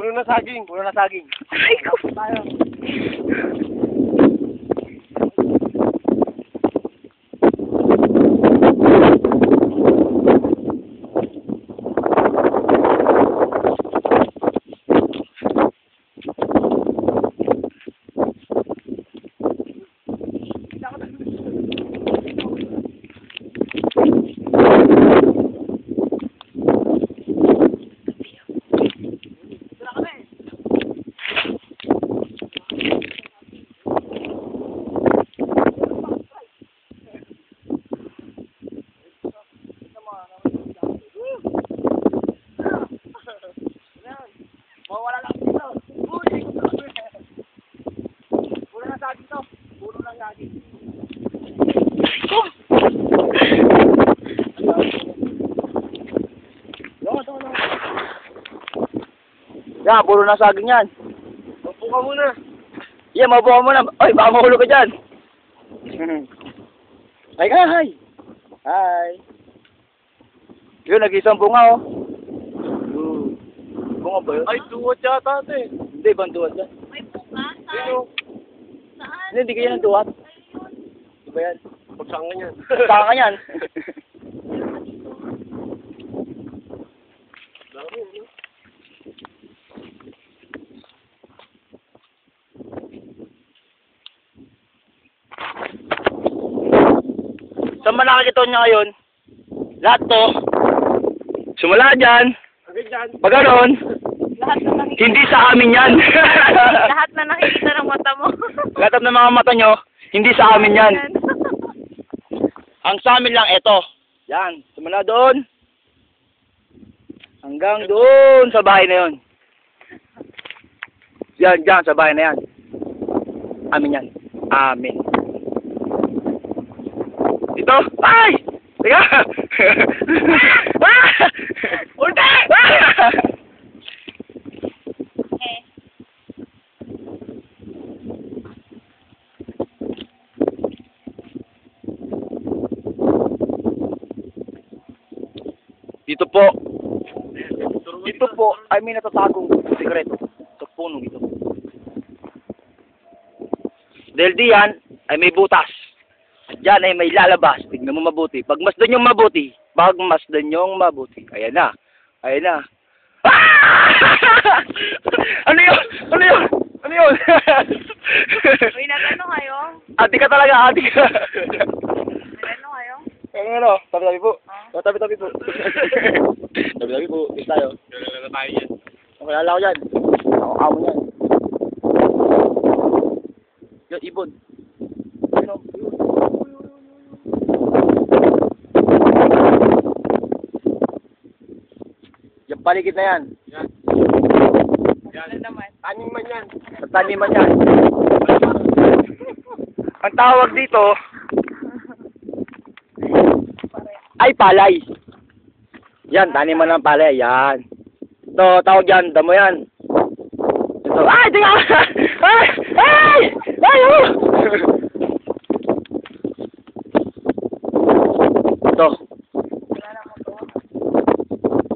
Puno na saging. Puno na saging. Ay, ko. Tayo. Mawala lang dito. Uy! Puno na saging to. Puno na saging. Ay, ko. Yo, to, to. Yan, puro na saging yan. Mapo ka muna. Yeah, mapo ka muna. Ay, baka mahulog ka dyan. Hi, hi, hi. Hi. Yun, nag-isang bunga, oh. Yun. Bunga ba yun? Ay, duwat yata, ate. Hindi, ibang duwat yan. May buka. Sino? Saan? Hindi, hindi ganyan ang duwat. Di ba yan? Pagsangan yan. Saka yan. Saan ba nakikita niya ngayon? Lahat to. Sumula dyan. Pag ganon, Lahat na nakikita. hindi sa amin yan. Lahat na nakikita ng mata mo. Lahat ng mga mata nyo, hindi sa amin yan. Ang sa amin lang, eto. Yan, simula doon. Hanggang doon sa bahay na yon. Yan, dyan, sa bahay na yan. Amin yan. Amin. Dito. Ay! Teka! ah! Ulti! Ah! Dito po. Dito po ay may natatagong sikreto sa punong ito. Dahil diyan ay may butas. At diyan ay may lalabas. Tignan mo mabuti. Pag masdan yung mabuti, pag masdan yung mabuti. Ayan na. Ayan na. Ah! ano yun? Ano yun? Ano yun? uy, nagano kayo? ati ka talaga, ati ka. Nagano kayo? ano, ano? Tabi-tabi po. Ah. Oh, tabi-tabi po. tabi-tabi po. Is tayo. Kailan na tayo yan. Okay, alala ko yan. Ako amo yan. Yan, ibon. Ano? Yung paligid na yan. Yan. Ano naman? Aning man yan. Sa taniman yan. Ang tawag dito ay palay. Yan, taniman ng palay. Yan. Ito, tawag yan, damo yan. Ito, ay, tinga! Ay! Ay! Ay! oh! Ito. Wala na mo to.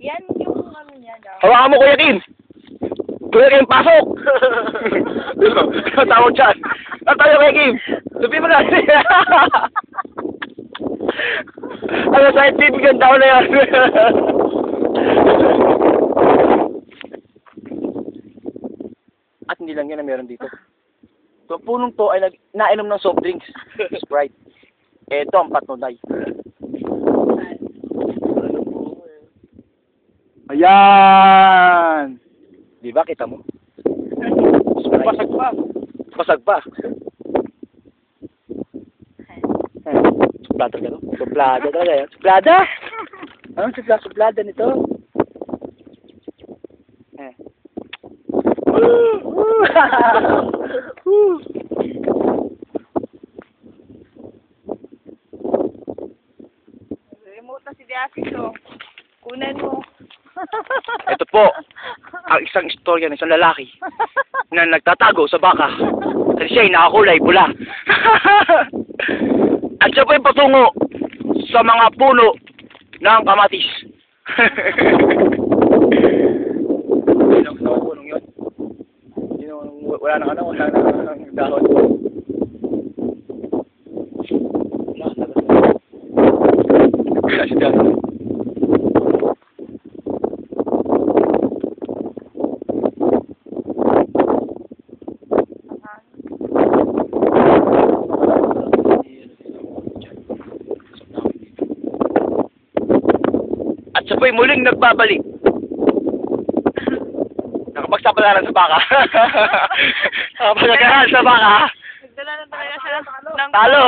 Yan yung ano niya daw. Hawakan mo, Kuya Kim! Kuya Kim, pasok! Tawag dyan. Ang tawag, Kuya Kim! Lupi mo na! ano, scientific ang tao na yan. At hindi lang yan na meron dito. So, punong to ay nag nainom ng soft drinks. Sprite. Ito ang patnunay. Ayan! Di ba? Kita mo. Basag pa. Basag pa. Suplada ka no? Suplada talaga yan. Suplada? Anong supla? Suplada nito? Eh. Woo! Woo! Remote na si Diasito. Oh. Kunan mo. Ito po, ang isang istorya ng isang lalaki na nagtatago sa baka. Kasi siya ay nakakulay pula. At siya po ay patungo sa mga puno ng kamatis. Wala na ano, wala na ng dahon. Wala na. Dahon. Po'y muling nagbabalik. Nakapagsapalaran sa baka. Nakapagsapalaran sa baka. Nagdala na talaga siya ng... Talo!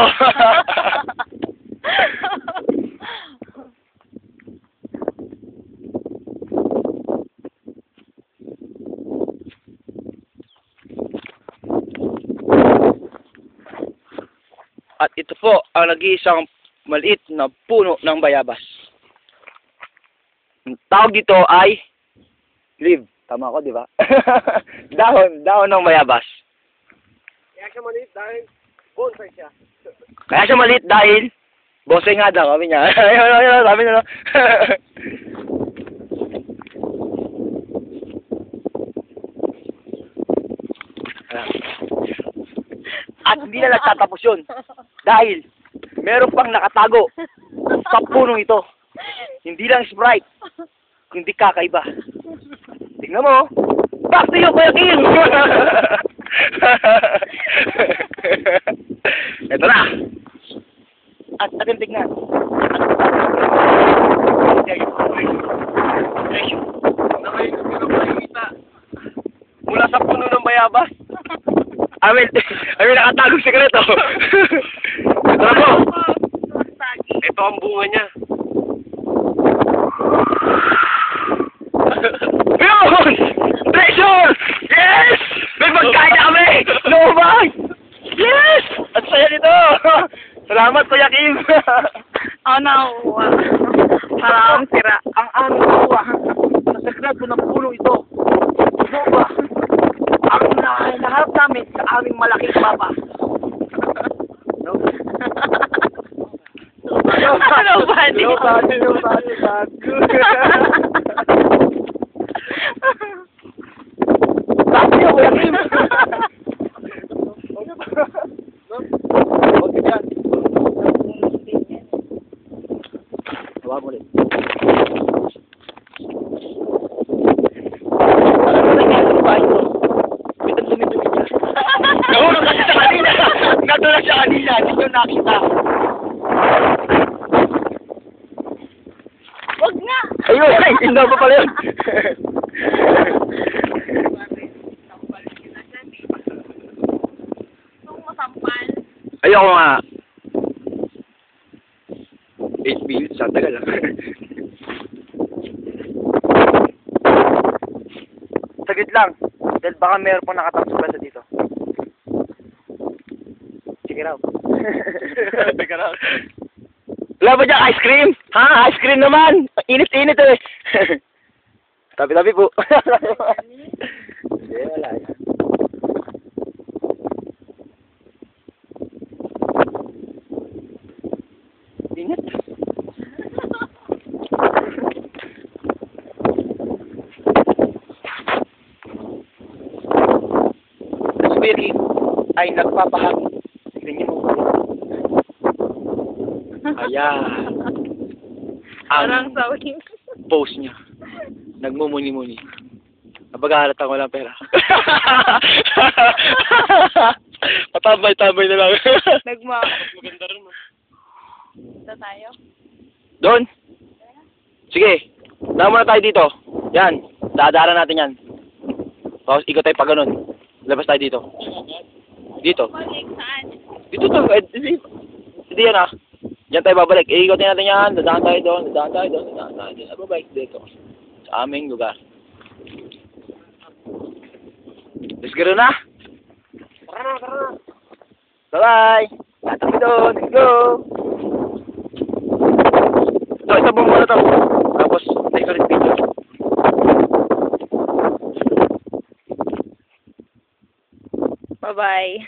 At ito po ang nag-iisang maliit na puno ng bayabas. Ang tawag dito ay leaf. Tama ko, di ba? dahon, dahon ng bayabas. Kaya siya maliit dahil bonsai siya. Kaya siya maliit dahil bonsai nga daw, kami niya. ayun, ayun, sabi niya. At hindi na nagtatapos yun. Dahil meron pang nakatago sa punong ito. Hindi lang Sprite, kundi kakaiba. Tingnan mo. Back to you, Kuya Kim! Ito na. At atin tignan. Mula sa puno ng bayabas. Amin, amin nakatagong sekreto. Ito na po. Ito ang bunga niya. Yun! Treasure! Yes! May pagkain na kami! Lumabang! Yes! At saya nito! Salamat, Kuya Kim! Ako nakukuha. Para akong sira. Ang aming kuha sa sekreto ng puno ito. Ano ba? Ang na naharap namin sa aming malaking papa. No? Nobody. Nobody, nobody, not good. Sabi niyo, Kuya Kim! Huwag ka dyan. Huwag mo ulit. Ano na nga yung bahay ko? May dumi-dumi niya. Nahulog kasi sa kanina! Natulog sa kanina, hindi nyo nakita. Wag nga! Ayun, ay, hindi pa pala yun. Ayoko nga. 8 minutes, ang tagal ah. Saglit lang. Dahil baka meron pong nakatang sorpresa dito. Check it out. Teka lang. Wala ba dyan ice cream? Ha? Ice cream naman! Init-init eh. Tabi-tabi po. Hindi, wala yan. Spirit ay nagpapahagi. Tignan niyo mo. Ayan. Parang Ang sawing. post niya. Nagmumuni-muni. Napag-aalata ko lang pera. Patambay-tambay na lang. Nagma. Maganda rin. ah. Ito tayo. Doon. Sige. Dama muna tayo dito. Yan. Dadaanan natin yan. Tapos ikot tayo pa ganun. Labas tayo dito. Dito. Balik saan? Dito to. Eh, Hindi, hindi yan ah. Diyan tayo babalik. Iikotin natin yan. Dadaan tayo doon. Dadaan tayo doon. Dadaan tayo doon. Babalik dito. Sa aming lugar. Let's go na. Tara na, tara na. Bye-bye. Tatang doon. Let's go. So, isa buong muna to. Tapos, take ulit video. Bye-bye.